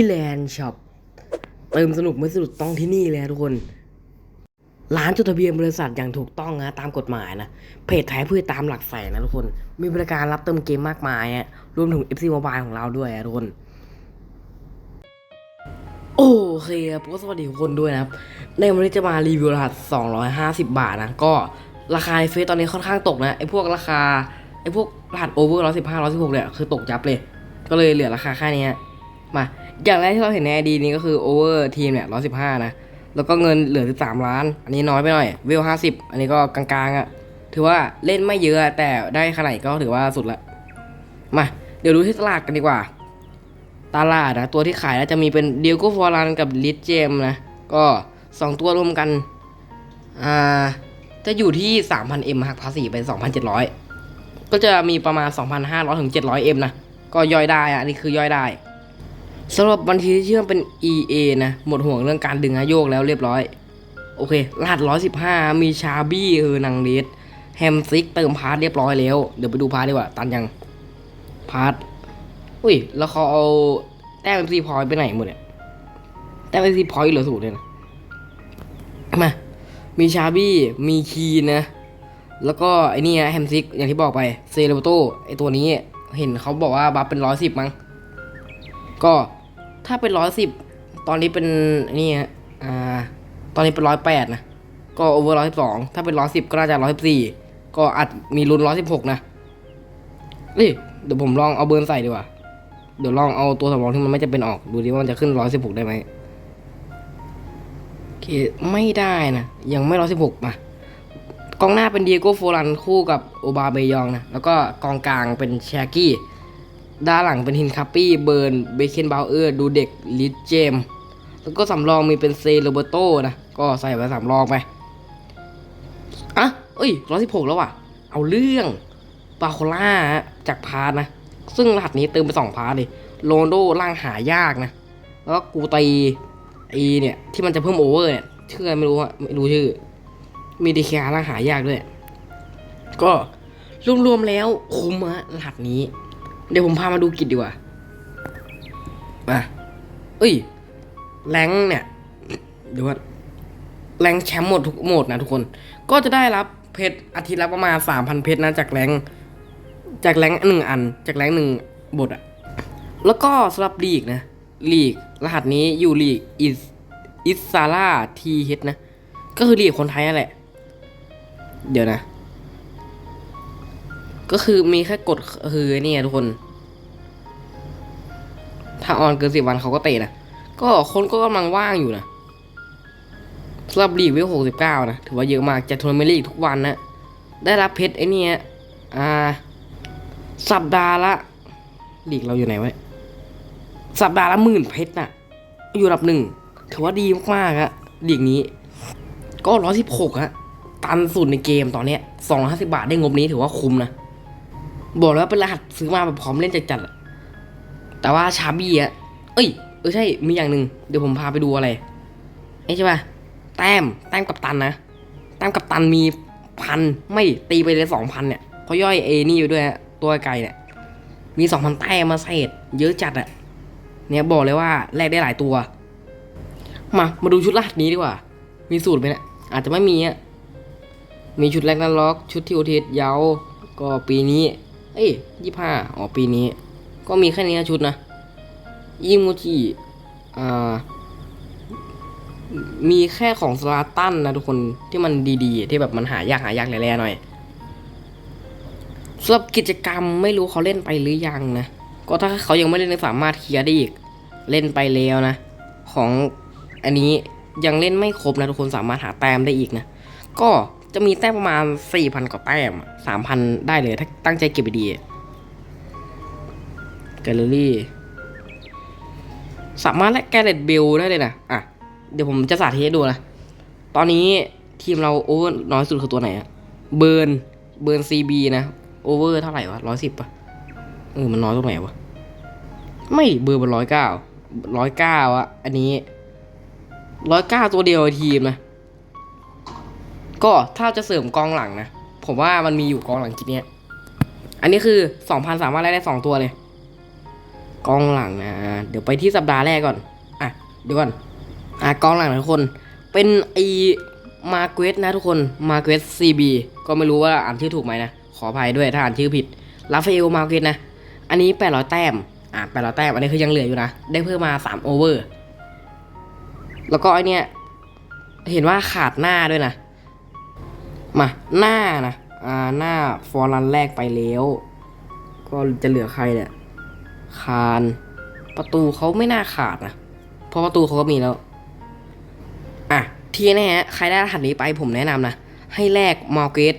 พี่แลนด์ช็อปเติมสนุกไม่สนุกต้องที่นี่เลยนะทุกคน ร้านจดทะเบียนบริษัทอย่างถูกต้องนะตามกฎหมายนะ เพจแท้เพื่อตามหลักแสนนะทุกคน มีบริการรับเติมเกมมากมายอะรวมถึง FC Mobile ของเราด้วยนะทุกคน โอเคครับก็สวัสดีทุกคนด้วยนะครับ ในวันนี้จะมารีวิวรหัส 250 บาทนะ ก็ราคาในเฟซตอนนี้ค่อนข้างตกนะไอ้พวกราคาไอ้พวกรหัสโอเวอร์115 116เนี่ยคือตกจับเลย ก็เลยเหลือราคาแค่นี้มา อย่างแรกที่เราเห็นในไอดีนี้ก็คือโอเวอร์ทีมเนี่ย115นะ แล้วก็เงินเหลือ13ล้าน อันนี้น้อยไปหน่อยเวล50อันนี้ก็กลางๆอะ่ะ ถือว่าเล่นไม่เยอะแต่ได้ขนาดก็ถือว่าสุดละ มา เดี๋ยวดูที่ตลาดกันดีกว่า ตลาดนะตัวที่ขายแล้วจะมีเป็นเดียโกฟอรันกับลิทเจมนะ ก็2ตัวรวมกันอ่าจะอยู่ที่ 3,000M หักภาษีเป็น 2,700 ก็จะมีประมาณ 2,500ถึง 700M นะ ก็ย่อยได้อะอันนี้คือย่อยได้ สำหรับบัญชีที่เชื่อมเป็น EA นะ หมดห่วงเรื่องการดึงอะโยกแล้วเรียบร้อย โอเครหัส115มีชาบี้เออนังเลสแฮมซิกเติมพาร์ทเรียบร้อยแล้ว เดี๋ยวไปดูพาร์ทดีกว่า ตันยัง พาร์ท อุ้ย แล้วเขาเอาแต้มซีพอยไปไหนหมดเนี่ย แต้มซีพอยเหลือศูนย์เลยนะ มา มีชาบี้ มีคีนะ แล้วก็ไอ้นี่แฮมซิก อย่างที่บอกไป เซเลโตไอตัวนี้ เห็นเขาบอกว่าบัฟเป็นร้อยสิบมั้ง ก็ ถ้าเป็นร้อยสิบตอนนี้เป็นนี่ฮะอ่าตอนนี้เป็นร้อยแปดนะก็โอเวอร์ร้อยสิบสองถ้าเป็นร้อยสิบก็น่าจะร้อยสิบสี่ก็อาจมีลุ้นร้อยสิบหกนะนี่เดี๋ยวผมลองเอาเบิร์นใส่ดีกว่า เดี๋ยวลองเอาตัวสำรองที่มันไม่จะเป็นออกดูดิว่ามันจะขึ้นร้อยสิบหกได้ไหมโอเคไม่ได้นะ ยังไม่ร้อยสิบหกมากองหน้าเป็นเดียโก้โฟลันคู่กับโอบาเบยองนะ แล้วก็กองกลางเป็นแชกี้ ด้านหลังเป็นฮินคัปปี้เบิร์นเบเคนบาวเออร์ดูเด็กลิทเจม แล้วก็สำรองมีเป็นเซโรเบโตนะ ก็ใส่ไปสำรองไป อะ เอ้ยร้อยสิบหกแล้วว่ะ เอาเรื่องปาโคล่าจากพาร์นะ ซึ่งรหัสนี้เติมไปสองพาร์เลยโรนโดร่างหายากนะ แล้วก็กูตีไอเนี่ย ที่มันจะเพิ่มโอเวอร์เนี่ยชื่ออะไรไม่รู้อะไม่รู้ชื่อ มีดีแคร์ร่างหายากด้วย ก็รวมๆแล้วคุ้มฮะรหัสนี้ เดี๋ยวผมพามาดูกิจดีกว่ามาเอ้ย แรงค์เนี่ย เดี๋ยวว่าแรงค์แชมป์หมดทุกโหมดนะทุกคน ก็จะได้รับเพชรอาทิตย์ละประมาณสามพันเพชรนะจากแรงค์จากแรงค์หนึ่งอัน จากแรงค์หนึ่งบทอะแล้วก็สำหรับลีกนะลีกรหัสนี้อยู่ลีกอิสอิสซาร่าทีเฮดนะ ก็คือลีกคนไทยนั่นแหละ เดี๋ยวนะ ก็คือมีแค่กฎคือไอ้นี่ไงทุกคน ถ้าออนเกินสิบวันเขาก็เตะนะ ก็คนก็กำลังว่างอยู่นะสำหรับลีกวิวหกสิบเก้านะ ถือว่าเยอะมากจัดทัวร์นาเมนต์ลีกทุกวันนะ ได้รับเพชรไอ้นี่ฮะอ่า สัปดาห์ละลีกเราอยู่ไหนวะสัปดาห์ละหมื่นเพชรน่ะ อยู่อันดับหนึ่ง ถือว่าดีมากๆอะลีกนี้ ก็ร้อยสิบหกฮะตันสุดในเกมตอนเนี้ยสองร้อยห้าสิบาทได้งบนี้ถือว่าคุ้มนะ บอกแล้วาเป็นรหัสซื้อมาแบบพร้อมเล่นจัดๆแต่ว่าชาบี้อะเอ้ยเออใช่มีอย่างหนึ่งเดี๋ยวผมพาไปดูอะไรไอ้ใช่ป่ะแต้มแต้มกับตันนะแต้มกับตันมีพันไม่ตีไปเลยสองพันเนี่ยเพราะย่อยเอนี่อยู่ด้วยตัวไกลเนี่ยมีสองพันแต้มมาเศษเยอะจัดอะเนี่ยบอกเลยว่าแลกได้หลายตัว มามาดูชุดรหัสนี้ดีกว่า มีสูตรไหมเนี่ยอาจจะไม่มีอะมีชุดแรกนั้นล็อก ชุดที่อุทิศเยาวก็ปีนี้ เอ้ยยี่ห้าอ๋อปีนี้ ก็มีแค่นี้นะชุดนะยิมูจิอ่ามีแค่ของสลาตันนะทุกคนที่มันดีๆ ที่แบบมันหายากหายากแร่ๆหน่อยสำหรับกิจกรรมไม่รู้เขาเล่นไปหรือยังนะ ก็ถ้าเขายังไม่เล่นสามารถเคลียร์ได้อีก เล่นไปแล้วนะ ของอันนี้ยังเล่นไม่ครบนะทุกคนสามารถหาแต้มได้อีกนะ ก็ จะมีแต้มประมาณ 4,000 กว่าแต้ม 3,000 ได้เลยถ้าตั้งใจเก็บไปดีแกลเลอรี่ สามารถแลกแกเลตเบลได้เลยนะ อะ เดี๋ยวผมจะสาธิตให้ดูนะ ตอนนี้ทีมเราโอเวอร์น้อยสุดคือตัวไหนอะเบิร์น เบิร์นซีบีนะ โอเวอร์เท่าไหร่วะร้อยสิบปะเออ มันน้อยตรงไหนวะ ไม่เบอร์มันร้อยเก้าร้อยเก้าอะอันนี้ร้อยเก้าตัวเดียวทีมนะ ก็ถ้าจะเสริมกองหลังนะ ผมว่ามันมีอยู่กองหลังคิดเนี้ย อันนี้คือสองพันสามารถได้ได้สองตัวเลย กองหลังนะ เดี๋ยวไปที่สัปดาห์แรกก่อน อะ เดี๋ยวก่อน อะกองหลังทุกคน เป็นไอมาเกสนะทุกคน มาเกสซีบีก็ไม่รู้ว่าอ่านชื่อถูกไหมนะ ขออภัยด้วยถ้าอ่านชื่อผิด ลาฟาเอลมาเกสนะ อันนี้800แต้ม อะ800แต้ม อันนี้คือยังเหลืออยู่นะ ได้เพิ่มมา3โอเวอร์ แล้วก็ไอเนี้ยเห็นว่าขาดหน้าด้วยนะ มาหน้านะอ่าหน้าฟอร์รันแรกไปแล้ว ก็จะเหลือใครเนี่ยคานประตูเขาไม่น่าขาดนะเพราะประตูเขาก็มีแล้ว อะ ทีแน่ฮะใครได้รหัสนี้ไปผมแนะนำนะ ให้แลกมอร์เกต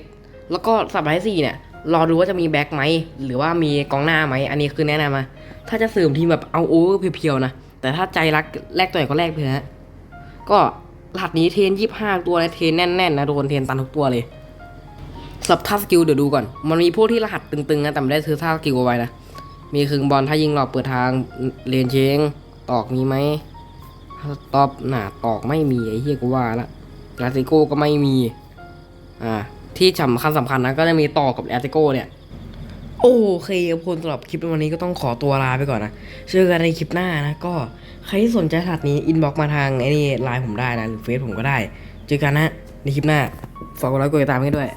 แล้วก็สัปดาห์ที่สี่เนี่ย รอดูว่าจะมีแบ็คไหม หรือว่ามีกองหน้าไหม อันนี้คือแนะนำมา ถ้าจะเสริมทีมแบบเอาโอเวอร์เพียวๆนะ แต่ถ้าใจรักแลกตัวไหนก็แลกไปนะก็ รหัสนี้เทนยี่ห้าตัวนะเทนแน่นๆนะโดนเทนตันทุกตัวเลยสับท่าสกิลเดี๋ยวดูก่อน มันมีพวกที่รหัสตึงๆนะแต่ไม่ได้ซื้อท่าสกิลเอาไว้นะ มีคึงบอลถ้ายิงหลอกเปิดทางเลนเชงตอกมีไหมต็อปหนาตอกไม่มีไอ้เหี้ยกูว่าละลาติโก้ก็ไม่มี อ่าที่สำคัญสำคัญนะก็จะมีตอกับแอตติโก้เนี่ย โอเคครับคนสำหรับคลิปวันนี้ก็ต้องขอตัวลาไปก่อนนะเจอกันในคลิปหน้านะ ก็ใครที่สนใจถัดนี้อินบ็อกมาทางไอ้นี่ไลน์ผมได้นะหรือเฟซผมก็ได้ เจอกันนะในคลิปหน้าฝากกดไลค์กดติดตามให้ด้วย